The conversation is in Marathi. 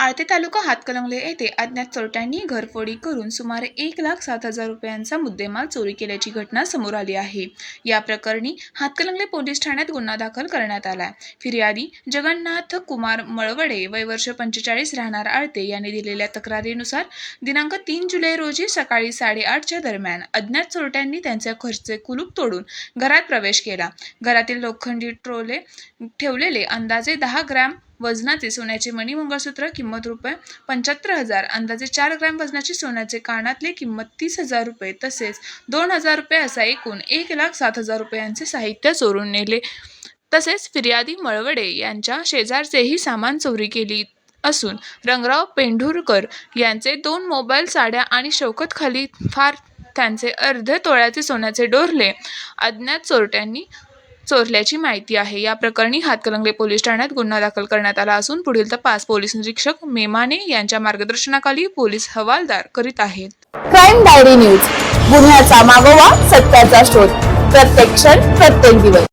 आळते तालुका हातकलंगले येथे अज्ञात चोरट्यांनी घरफोडी करून सुमारे एक लाख सात हजार रुपयांचा मुद्देमाल चोरी केल्याची घटना समोर आली आहे. या प्रकरणी हातकलंगले पोलीस ठाण्यात गुन्हा दाखल करण्यात आला फिर्यादी जगन्नाथ कुमार मळवडे वय वर्ष पंचेचाळीस राहणार आळते यांनी दिलेल्या तक्रारीनुसार दिनांक तीन जुलै रोजी सकाळी साडेआठच्या दरम्यान अज्ञात चोरट्यांनी त्यांच्या घरचे कुलूप तोडून घरात प्रवेश केला. घरातील लोखंडी ट्रोले ठेवलेले अंदाजे दहा ग्रॅम वजनाचे सोन्याचे मणी मंगळसूत्र किंमत रुपये पंच्याहत्तर हजार. अंदाजे चार ग्रॅम वजनाचे सोन्याचे कानातले किंमत तीस हजार रुपये. तसेच दोन हजार रुपये असा एकूण एक लाख सात हजार रुपयांचे साहित्य चोरून नेले. तसेच फिर्यादी मळवडे यांच्या शेजारचेही सामान चोरी केली असून रंगराव पेंढुरकर यांचे दोन मोबाईल साड्या आणि शौकत खाली फार त्यांचे अर्धे तोळ्याचे सोन्याचे डोरले अज्ञात चोरट्यांनी चोरल्याची माहिती आहे. या प्रकरणी हातकलंगले पोलीस ठाण्यात गुन्हा दाखल करण्यात आला असून पुढील तपास पोलीस निरीक्षक मेमाने यांच्या मार्गदर्शनाखाली पोलीस हवालदार करीत आहेत. Crime Diary News. गुन्ह्याचा मागोवा सत्याचा शोध. प्रत्येक क्षण प्रत्येक दिवस.